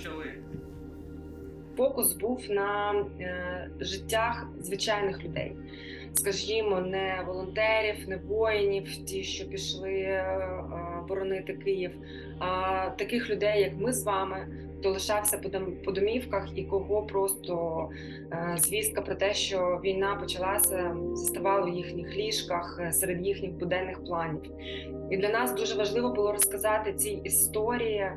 почали. Фокус був на е, життях звичайних людей, скажімо, не волонтерів, не воїнів, ті, що пішли е, боронити Київ, а таких людей, як ми з вами, хто лишався по домівках і кого просто е, звістка про те, що війна почалася, заставала в їхніх ліжках е, серед їхніх буденних планів. І для нас дуже важливо було розказати ці історії.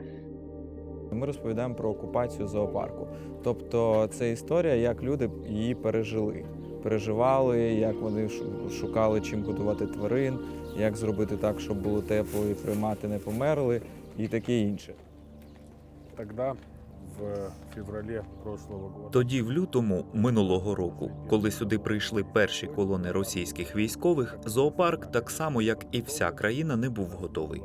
Ми розповідаємо про окупацію зоопарку. Тобто це історія, як люди її пережили. Переживали, як вони шукали чим годувати тварин, як зробити так, щоб було тепло і примати не померли, і таке інше. Тогда, в феврале прошлого года, Тоді, в лютому минулого року, коли сюди прийшли перші колони російських військових, зоопарк, так само як і вся країна, не був готовий.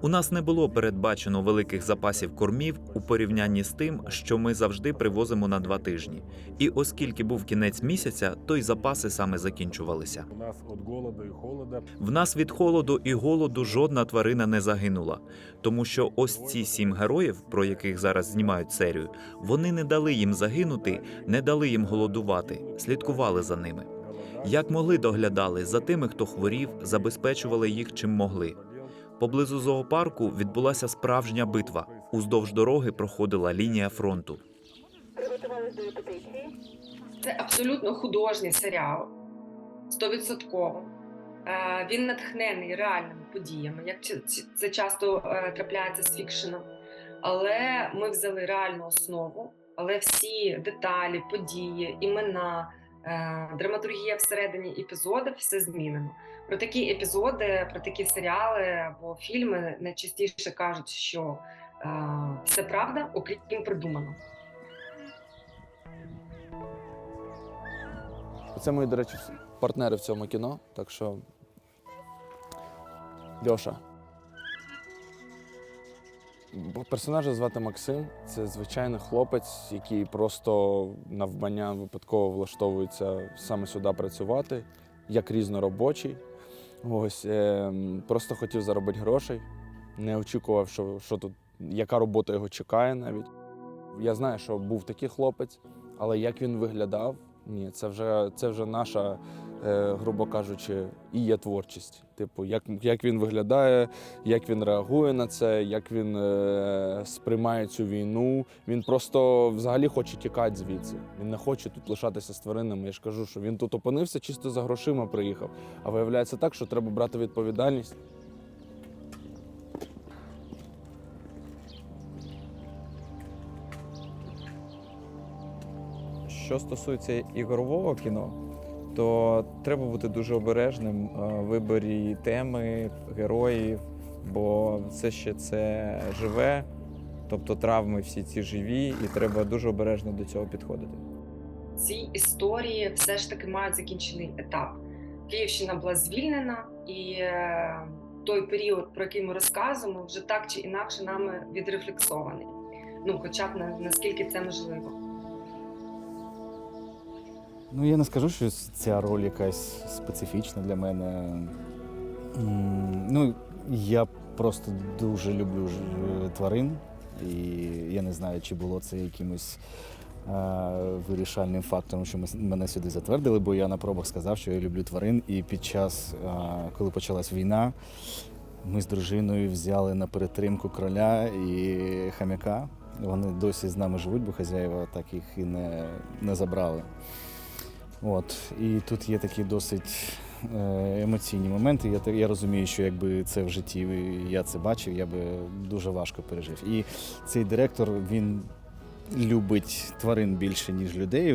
У нас не було передбачено великих запасів кормів у порівнянні з тим, що ми завжди привозимо на два тижні. І оскільки був кінець місяця, то й запаси саме закінчувалися. у нас от голода и холода В нас від холоду і голоду жодна тварина не загинула, тому що ось ці сім героїв, про яких зараз знімають серію, вони не дали їм загинути, не дали їм голодувати, слідкували за ними. Як могли доглядали за тими, хто хворів, забезпечували їх чим могли. Поблизу зоопарку відбулася справжня битва. Уздовж дороги проходила лінія фронту. Це абсолютно художній серіал, стовідсотково. Е, Він натхнений реальними подіями, як це часто е, трапляється з фікшеном. Але ми взяли реальну основу, але всі деталі, події, імена, драматургія всередині епізодів все змінено. Про такі епізоди, про такі серіали або фільми найчастіше кажуть, що е, все правда, окрім придумано. Це мої, до речі, партнери в цьому кіно. Так що. Льоша. Персонажа звати Максим. Це звичайний хлопець, який просто навмання випадково влаштовується саме сюди працювати, як різноробочий. Ось е, просто хотів заробити грошей. Не очікував, що, що тут, яка робота його чекає навіть. Я знаю, що був такий хлопець, але як він виглядав, ні, це вже, це вже наша, грубо кажучи, і є творчість. Типу, як, як він виглядає, як він реагує на це, як він е, сприймає цю війну. Він просто взагалі хоче тікати звідси. Він не хоче тут лишатися з тваринами. Я ж кажу, що він тут опинився, чисто за грошима приїхав. А виявляється так, що треба брати відповідальність. Що стосується ігрового кіно, то треба бути дуже обережним е, в виборі теми, героїв, бо все ще це живе, тобто травми всі ці живі, і треба дуже обережно до цього підходити. ці історії все ж таки мають закінчений етап. Київщина була звільнена, і е, той період, про який ми розказуємо, вже так чи інакше нами відрефлексований. Ну, хоча б наскільки це можливо. Ну, я не скажу, що ця роль якась специфічна для мене. Ну, я просто дуже люблю тварин, і я не знаю, чи було це якимось е, вирішальним фактором, що ми, мене сюди затвердили, бо я на пробах сказав, що я люблю тварин. І під час, е, коли почалась війна, ми з дружиною взяли на перетримку кроля і хам'яка. Вони досі з нами живуть, бо хазяїва так їх і не, не забрали. От, і тут є такі досить е, емоційні моменти. Я, я розумію, що якби це в житті я це бачив, я би дуже важко пережив. І цей директор він любить тварин більше, ніж людей.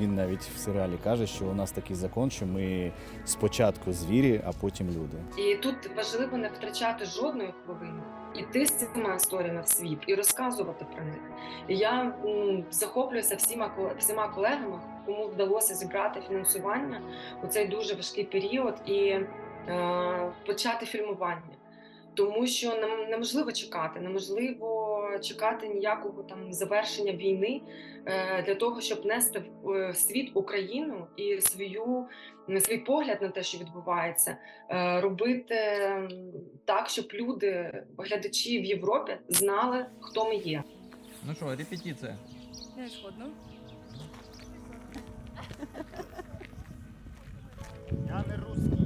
Він навіть в серіалі каже, що у нас такий закон, що ми спочатку звірі, а потім люди. І тут важливо не втрачати жодної хвилини, іти з цими історіями в світ і розказувати про них. Я м, захоплююся всіма всіма колегами, кому вдалося зібрати фінансування у цей дуже важкий період і е, почати фільмування тому що нам неможливо чекати, неможливо чекати ніякого там завершення війни е, для того, щоб нести в е, світ Україну і свою свій погляд на те, що відбувається, е, робити так, щоб люди, глядачі в Європі, знали, хто ми є. Ну що, репетиція? Не шкодно. Я не русский.